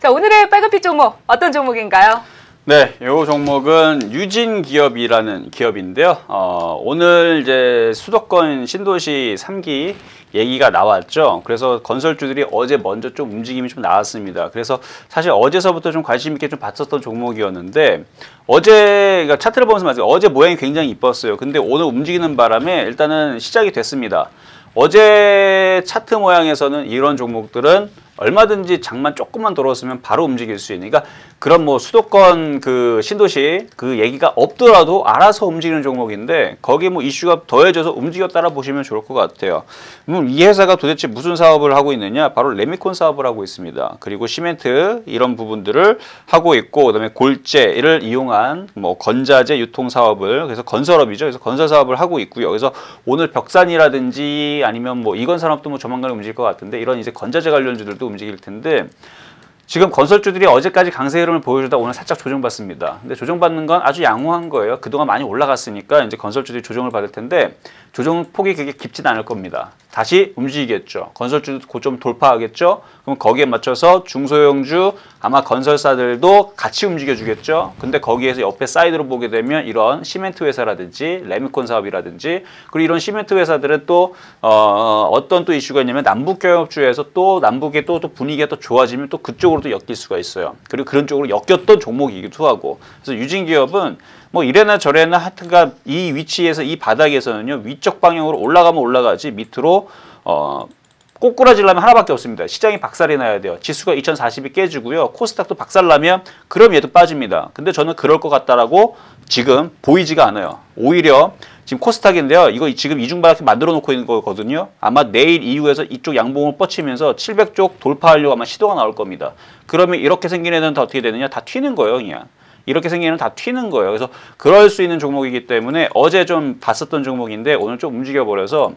자, 오늘의 빨간빛 종목 어떤 종목인가요? 네, 이 종목은 유진 기업이라는 기업인데요. 어, 오늘 이제 수도권 신도시 3기 얘기가 나왔죠. 그래서 건설주들이 어제 먼저 좀 움직임이 좀 나왔습니다. 그래서 사실 어제서부터 좀 관심 있게 좀 봤었던 종목이었는데 어제 그러니까 차트를 보면서 말씀 어제 모양이 굉장히 이뻤어요. 근데 오늘 움직이는 바람에 일단은 시작이 됐습니다. 어제 차트 모양에서는 이런 종목들은 얼마든지 장만 조금만 돌았으면 바로 움직일 수 있는 그러니까 그런 뭐 수도권 그 신도시 그 얘기가 없더라도 알아서 움직이는 종목인데 거기에 뭐 이슈가 더해져서 움직였다라 보시면 좋을 것 같아요. 그럼 이 회사가 도대체 무슨 사업을 하고 있느냐? 바로 레미콘 사업을 하고 있습니다. 그리고 시멘트 이런 부분들을 하고 있고 그다음에 골재를 이용한 뭐 건자재 유통 사업을 그래서 건설업이죠. 그래서 건설 사업을 하고 있고요. 그래서 오늘 벽산이라든지 아니면 뭐 이건 산업도 뭐 조만간 움직일 것 같은데 이런 이제 건자재 관련주들도 움직일 텐데 지금 건설주들이 어제까지 강세 흐름을 보여주다 오늘 살짝 조정받습니다. 근데 조정받는 건 아주 양호한 거예요. 그동안 많이 올라갔으니까 이제 건설주들이 조정을 받을 텐데 조정 폭이 그렇게 깊진 않을 겁니다. 다시 움직이겠죠. 건설주도 고점 돌파하겠죠. 그럼 거기에 맞춰서 중소형주 아마 건설사들도 같이 움직여주겠죠. 근데 거기에서 옆에 사이드로 보게 되면 이런 시멘트 회사라든지 레미콘 사업이라든지 그리고 이런 시멘트 회사들은 또 어, 어떤 또 이슈가 있냐면 남북 경협주에서 또 남북의 또, 또 분위기가 또 좋아지면 또 그쪽으로 도 엮일 수가 있어요. 그리고 그런 쪽으로 엮였던 종목이기도 하고 그래서 유진 기업은 뭐 이래나 저래나 하여튼가 이 위치에서 이 바닥에서는요 위쪽 방향으로 올라가면 올라가지 밑으로 어 꼬꾸라지려면 하나밖에 없습니다. 시장이 박살이 나야 돼요. 지수가 2040이 깨지고요. 코스닥도 박살나면 그럼 얘도 빠집니다. 근데 저는 그럴 것 같다라고 지금 보이지가 않아요. 오히려 지금 코스닥인데요. 이거 지금 이중바닥 만들어 놓고 있는 거거든요. 아마 내일 이후에서 이쪽 양봉을 뻗치면서 700쪽 돌파하려고 아마 시도가 나올 겁니다. 그러면 이렇게 생긴 애는 다 어떻게 되느냐? 다 튀는 거예요, 그냥. 이렇게 생기는 다 튀는 거예요. 그래서 그럴 수 있는 종목이기 때문에 어제 좀 봤었던 종목인데 오늘 좀 움직여 버려서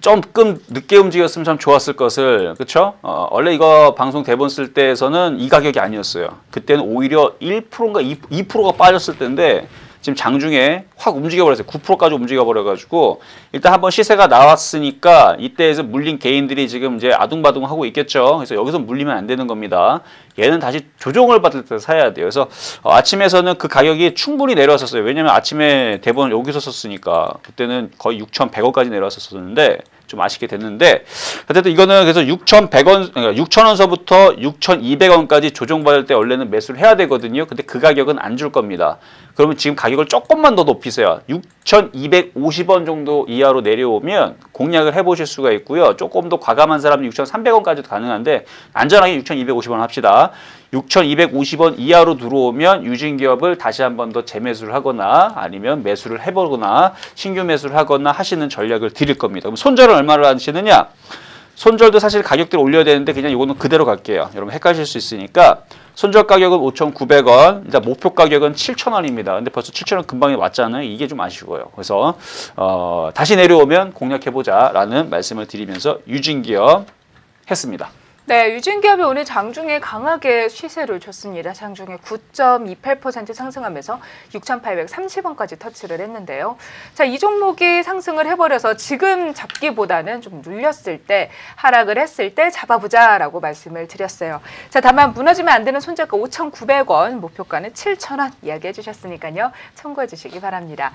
조금 늦게 움직였으면 참 좋았을 것을 그렇죠? 어, 원래 이거 방송 대본 쓸 때에서는 이 가격이 아니었어요. 그때는 오히려 1%인가 2, 2%가 빠졌을 때인데 지금 장중에 확 움직여 버렸어요. 9%까지 움직여 버려 가지고 일단 한번 시세가 나왔으니까 이때에서 물린 개인들이 지금 이제 아둥바둥 하고 있겠죠. 그래서 여기서 물리면 안 되는 겁니다. 얘는 다시 조정을 받을 때 사야 돼요. 그래서 어, 아침에서는 그 가격이 충분히 내려왔었어요. 왜냐면 아침에 대본을 여기서 썼으니까 그때는 거의 6,100원까지 내려왔었었는데 좀 아쉽게 됐는데 어쨌든 이거는 그래서 6,100원 그러니까 6,000원서부터 6,200원까지 조정받을 때 원래는 매수를 해야 되거든요. 근데 그 가격은 안 줄 겁니다. 그러면 지금 가격을 조금만 더 높이세요. 6,250원 정도 이하로 내려오면 공략을 해보실 수가 있고요. 조금 더 과감한 사람은 6,300원까지도 가능한데 안전하게 6,250원 합시다. 6,250원 이하로 들어오면 유진기업을 다시 한 번 더 재매수를 하거나 아니면 매수를 해보거나 신규 매수를 하거나 하시는 전략을 드릴 겁니다. 그럼 손절은 얼마를 하시느냐? 손절도 사실 가격대를 올려야 되는데 그냥 이거는 그대로 갈게요. 여러분 헷갈릴 수 있으니까 손절 가격은 5,900원, 일단 목표 가격은 7,000원입니다. 근데 벌써 7,000원 금방에 왔잖아요. 이게 좀 아쉬워요. 그래서 어, 다시 내려오면 공략해보자라는 말씀을 드리면서 유진기업 했습니다. 네, 유진기업이 오늘 장중에 강하게 시세를 줬습니다. 장중에 9.28% 상승하면서 6,830원까지 터치를 했는데요. 자, 이 종목이 상승을 해버려서 지금 잡기보다는 좀 눌렸을 때, 하락을 했을 때 잡아보자라고 말씀을 드렸어요. 자, 다만 무너지면 안 되는 손절가 5,900원, 목표가는 7,000원 이야기해 주셨으니까요. 참고해 주시기 바랍니다.